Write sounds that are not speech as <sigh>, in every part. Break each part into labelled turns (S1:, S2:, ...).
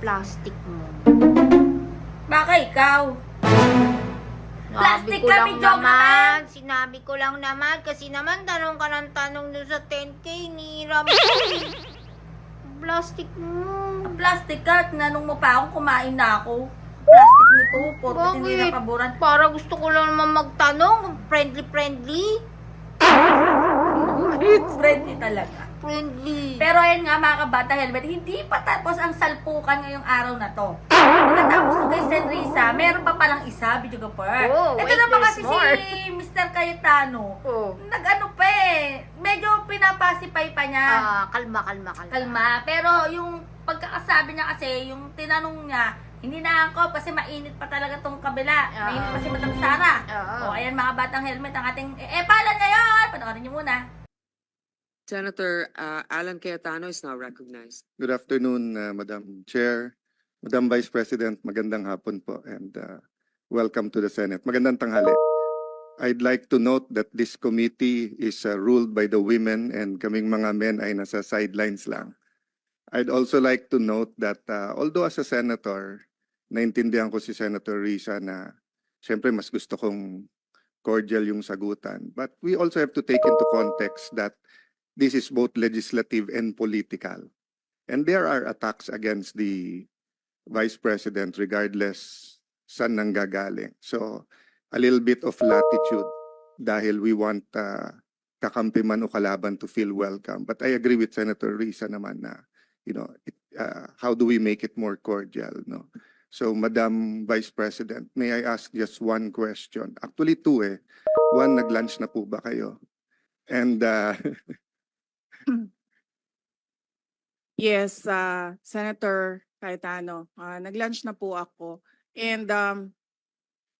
S1: plastic mo.
S2: Baka ikaw. Plastic
S1: Sinabi ko
S2: ka,
S1: lang
S2: video ka
S1: naman. Sinabi ko lang naman. Kasi naman, tanong ka ng tanong doon sa 10K ni Ram. plastic mo.
S2: Plastic ka, tinanong mo pa ako, kumain na ako. Plastic nito, porket hindi
S1: Bakit?
S2: na paboran.
S1: Para gusto ko lang naman magtanong. Friendly-friendly.
S2: Friendly talaga.
S1: Friendly.
S2: Pero ayun nga mga kabata helmet, hindi pa tapos ang salpukan ngayong araw na to. Pagkatapos kay Senrisa, meron pa palang isa, video ka pa.
S1: Oh,
S2: Ito
S1: wait,
S2: naman
S1: there's
S2: kasi
S1: more.
S2: si Mr. <laughs> Cayetano.
S1: Oh.
S2: Nag-ano pa eh, medyo pinapasipay pa niya.
S1: Ah, kalma, kalma, kalma.
S2: Kalma. Pero yung pagkakasabi niya kasi, yung tinanong niya, hindi na angkop kasi mainit pa talaga tong kabila.
S1: Ah.
S2: Mainit pa si Madam Sara.
S1: Oo.
S2: O ayan mga batang helmet, ang ating eh, palan ngayon. Panoorin niyo muna.
S3: Senator uh, Alan Cayetano is now recognized.
S4: Good afternoon, uh, Madam Chair, Madam Vice President, magandang hapon po and uh, welcome to the Senate. Magandang tanghali. I'd like to note that this committee is uh, ruled by the women and kaming mga men ay nasa sidelines lang. I'd also like to note that uh, although as a senator, naintindihan ko si Senator Risa na siyempre mas gusto kong cordial yung sagutan. But we also have to take into context that this is both legislative and political. And there are attacks against the Vice President regardless saan nanggagaling. So, a little bit of latitude dahil we want uh, kakampi man o kalaban to feel welcome. But I agree with Senator Risa naman na, you know, it, uh, how do we make it more cordial, no? So, Madam Vice President, may I ask just one question? Actually, two eh. One, nag-lunch na po ba kayo? And uh, <laughs>
S5: Yes, uh, Senator Cayetano, uh, nag-lunch na po ako. And um,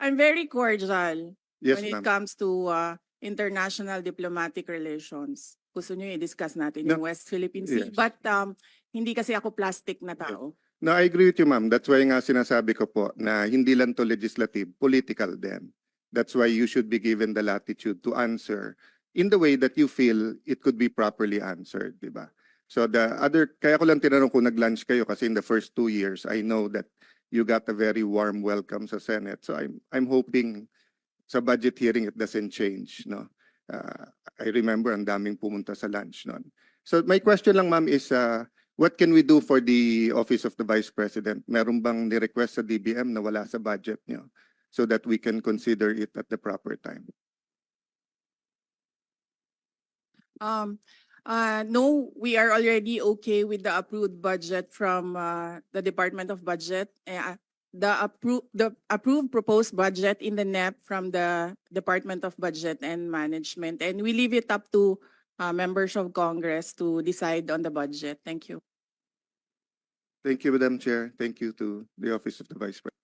S5: I'm very cordial
S4: yes,
S5: when it
S4: ma'am.
S5: comes to uh, international diplomatic relations. Gusto niyo i-discuss natin yung West Philippine Sea.
S4: Yes.
S5: But um, hindi kasi ako plastic na tao.
S4: No, I agree with you, ma'am. That's why nga sinasabi ko po na hindi lang to legislative, political din. That's why you should be given the latitude to answer in the way that you feel it could be properly answered, di ba? So the other, kaya ko lang tinanong kung nag-lunch kayo kasi in the first two years, I know that you got a very warm welcome sa Senate. So I'm, I'm hoping sa budget hearing it doesn't change, no? Uh, I remember ang daming pumunta sa lunch noon. So my question lang, ma'am, is uh, What can we do for the Office of the Vice President? Meron bang ni-request sa DBM na wala sa budget niyo so that we can consider it at the proper time?
S5: Um, uh, no, we are already okay with the approved budget from uh, the Department of Budget. Uh, the approved the approved proposed budget in the NEP from the Department of Budget and Management, and we leave it up to uh, members of Congress to decide on the budget. Thank you.
S4: Thank you, Madam Chair. Thank you to the Office of the Vice President.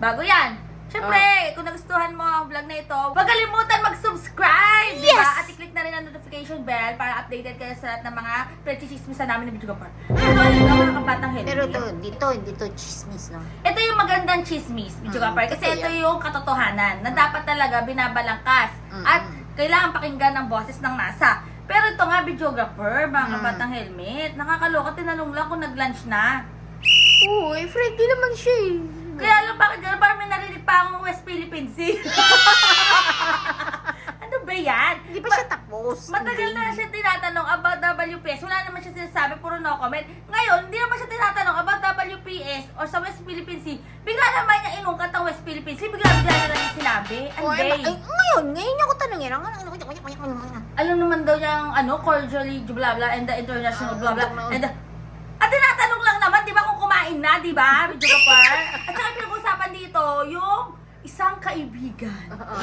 S2: Bago yan. Siyempre,
S1: Ah.
S2: kung nagustuhan mo ang vlog na ito, huwag kalimutan mag-subscribe! Di ba? At i-click na rin ang notification bell para updated kayo sa lahat ng mga pre-chismis namin ng Video Kapar. Ano yun ang mga kabatang helmet?
S1: Pero to, dito, hindi to chismis, no?
S2: Ito yung magandang chismis,
S1: Mm,
S2: Kapar. Kasi
S1: totoo
S2: ito yung katotohanan na dapat talaga binabalangkas.
S1: Mm,
S2: At
S1: mm.
S2: kailangan pakinggan ng boses ng masa. Pero ito nga, videographer, mga
S1: Mm.
S2: kabatang helmet, nakakaloka, tinanong lang kung nag-lunch na.
S1: Eh, friendly naman siya eh.
S2: Kaya lang, bakit gano'n? Parang may narinig pa akong West Philippine Sea. ano ba yan?
S1: Hindi pa siya tapos.
S2: Matagal na siya tinatanong about WPS. Wala naman siya sinasabi, puro no comment. Ngayon, hindi naman siya tinatanong about WPS or sa West Philippine Sea. Bigla naman niya inungkat ang West Philippine Sea. Bigla-bigla na lang niya sinabi. Ang
S1: Oh, ay,
S2: day.
S1: ay, ngayon, ngayon niya ako tanongin. Ang ano, ano, ano, ano, ano, ano, ano.
S2: Alam naman daw niyang ano, cordially, blah blah, and the international
S1: Ah,
S2: blah blah.
S1: ano, ano.
S2: And the, at tinatanong lang naman, di ba, kung kumain na, di ba, Video Kapar? At saka pinag-usapan dito, yung isang kaibigan.
S1: Oo,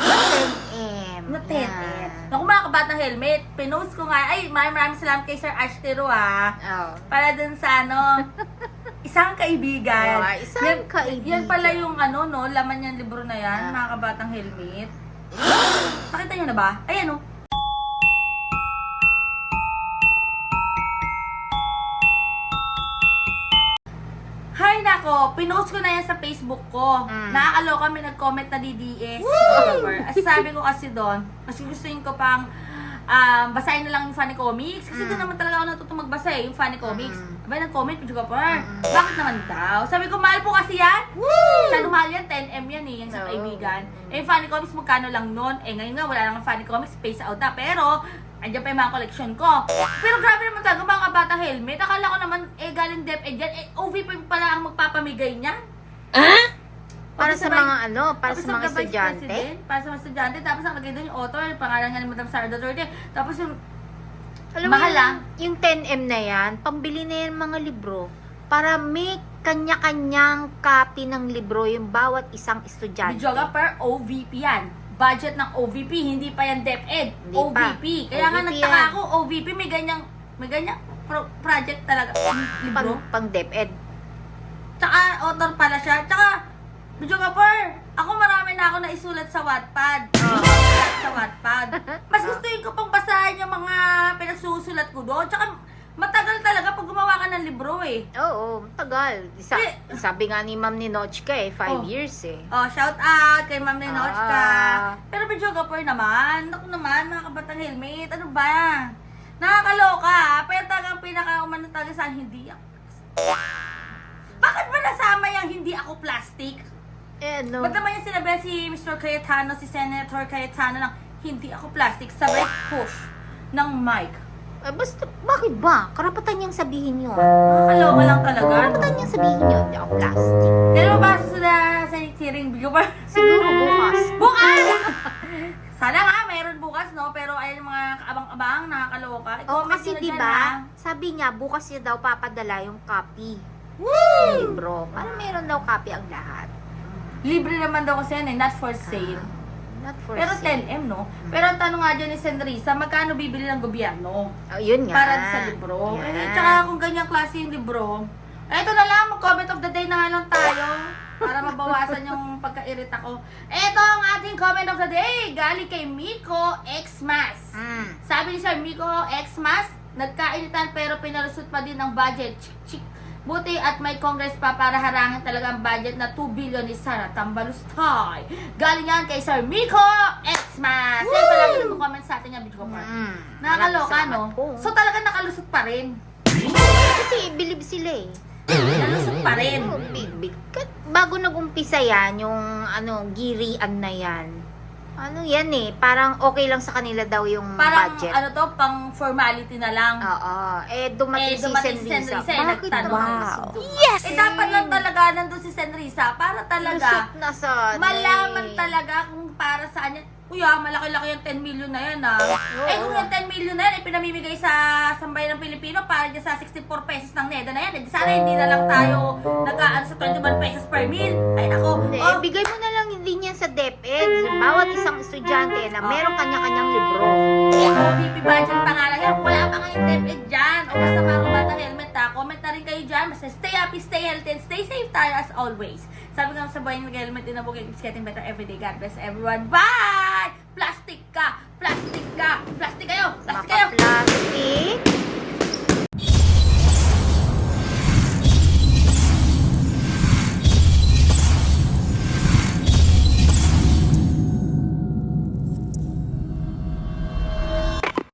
S1: 10M.
S2: Na 10 Naku mga kabatang helmet, pinost ko nga, ay maraming maraming salamat kay Sir Ash Tiro ah.
S1: Oh.
S2: Para dun sa ano, <laughs> isang kaibigan.
S1: Oh, isang
S2: yan,
S1: kaibigan.
S2: Yan pala yung ano no, laman yung libro na yan,
S1: Ah.
S2: mga kabatang helmet. <gasps> Nakita niyo na ba? Ayan oh. Hay nako, pinost ko na yan sa Facebook ko.
S1: Mm.
S2: Nakakaloka kami nag-comment na DDS. As sabi ko kasi doon, mas gustuin ko pang um, basahin na lang yung funny comics. Kasi
S1: Mm.
S2: doon naman talaga ako natutong magbasa eh, yung funny comics.
S1: Mm.
S2: Abay, nag-comment, Pichu Kapar.
S1: Mm.
S2: Bakit naman daw? Sabi ko, mahal po kasi yan. Masyado mahal yan, 10M yan eh, yung sa
S1: Oo.
S2: kaibigan. Eh, yung funny comics, magkano lang nun? Eh, ngayon nga, wala nang funny comics, space out na. Pero, andyan pa yung mga collection ko. Pero grabe naman talaga, mga bata helmet. Akala ko naman, eh, galing DepEd yan. Eh, OVP pala ang magpapamigay niyan.
S1: Para sa
S2: the-
S1: mga ano, para sa mga estudyante.
S2: President, Para sa mga estudyante. Tapos nakalagay doon yung author, pangalan nga ni Madam Sara Duterte. Tapos yung
S1: Alam
S2: Mahal, ah.
S1: yung, yung 10M na yan, pambili na yan mga libro para may kanya-kanyang copy ng libro yung bawat isang estudyante.
S2: Bidyoga per OVP yan. Budget ng OVP, hindi pa yan DepEd.
S1: Hindi pa.
S2: OVP. Kaya nga
S1: OVP
S2: nagtaka
S1: yan.
S2: ako, OVP may ganyang, may ganyang pro- project talaga.
S1: Pang,
S2: Libro.
S1: pang DepEd.
S2: Tsaka author pala siya. Tsaka, Bidyoga per, ako marami na ako na isulat sa Wattpad. Isulat sa Wattpad. Mas gustuin ko pang basahin yung mga pinagsusulat ko doon. Tsaka, matagal talaga pag gumawa ka ng libro eh.
S1: Oo, tagal. Isa,
S2: Eh.
S1: sabi nga ni Ma'am Ninochka eh, five
S2: Oh.
S1: years eh.
S2: Oh, shout out kay Ma'am Nenochka.
S1: Ah.
S2: Pero medyo gapor naman. Naku naman, mga kabatang helmet. Ano ba? Nakakaloka. ah. Pero talagang pinaka-umano talaga sa hindi ako. Bakit ba nasama yung hindi ako plastic?
S1: Eh, ano?
S2: Ba't naman yung sinabi si Mr. Cayetano, si Senator Cayetano ng hindi ako plastic, sabay push ng mic.
S1: Eh, basta, bakit ba? Karapatan niyang sabihin yun.
S2: Nakakaloka lang talaga.
S1: Karapatan niyang sabihin yun. Hindi ako plastic.
S2: Kailan mo ba sila sa hearing video ba? <laughs>
S1: Siguro bukas.
S2: Bukas! Sana nga, meron bukas, no? Pero ayun mga kaabang-abang, nakakaloka.
S1: Oo,
S2: I-comment
S1: kasi
S2: nyo na
S1: di
S2: dyan,
S1: ba,
S2: ha?
S1: sabi niya, bukas niya daw papadala yung copy. Ng libro. Para meron daw copy ang lahat.
S2: Libre naman daw kasi yan eh, not for sale.
S1: Not for
S2: Pero
S1: sale.
S2: 10M, no? Pero ang tanong nga dyan ni Senrisa, magkano bibili ng gobyerno
S1: Oh, yun nga.
S2: para sa libro?
S1: Yan.
S2: Eh, tsaka kung ganyan klase yung libro, eto na lang, mag-comment of the day na nga lang tayo para mabawasan yung pagka-irita ko. Eto ang ating comment of the day, galing kay Miko Xmas.
S1: Mm.
S2: Sabi ni Sir Miko Xmas, nagkainitan pero pinalusot pa din ng budget. Chik, chik. Buti at may congress pa para harangin talaga ang budget na 2 billion ni Sara Tambalustay. Galing yan kay Sir Miko Xmas. Yan palagi nag-comment sa atin yung video ko.
S1: Mm.
S2: Nakakaloka, no?
S1: po.
S2: So talaga nakalusot pa rin.
S1: Kasi believe sila eh.
S2: Nalusot pa rin.
S1: Big. Kat- Bago nag-umpisa yan, yung ano, girian na yan. Ano yan eh, parang okay lang sa kanila daw yung
S2: Parang
S1: budget.
S2: ano to, pang formality na lang.
S1: Oo. Eh, dumating,
S2: Eh, dumating
S1: si
S2: si
S1: Senrisa.
S2: Senrisa, eh,
S1: Bakit
S2: nagtanong.
S1: wow.
S2: Eh dapat lang talaga nandun si Senrisa para talaga
S1: Lusot na sana
S2: malaman
S1: eh.
S2: talaga kung para saan yan. Kuya, malaki-laki yung 10 million na yan ah.
S1: Oo.
S2: Eh kung yung 10 million na yan, eh, pinamimigay sa sambayan ng Pilipino para dyan sa 64 pesos ng NEDA na yan. Eh, di sana hindi na lang tayo nag-aano sa 21 pesos per meal. Ay nako.
S1: Hindi,
S2: Oh,
S1: eh, bigay mo na lang din yan sa DepEd. Bawat isang estudyante na meron kanya-kanyang libro.
S2: OVP budget pa nga lang yan. Wala pa nga yung DepEd dyan. O basta mga bata helmet ha. Comment na rin kayo dyan. Basta stay happy, stay healthy, and stay safe tayo as always. Sabi nga sa buhay ng helmet din bukid, it's getting better every day. God bless everyone. Bye! Plastic ka! Plastic ka!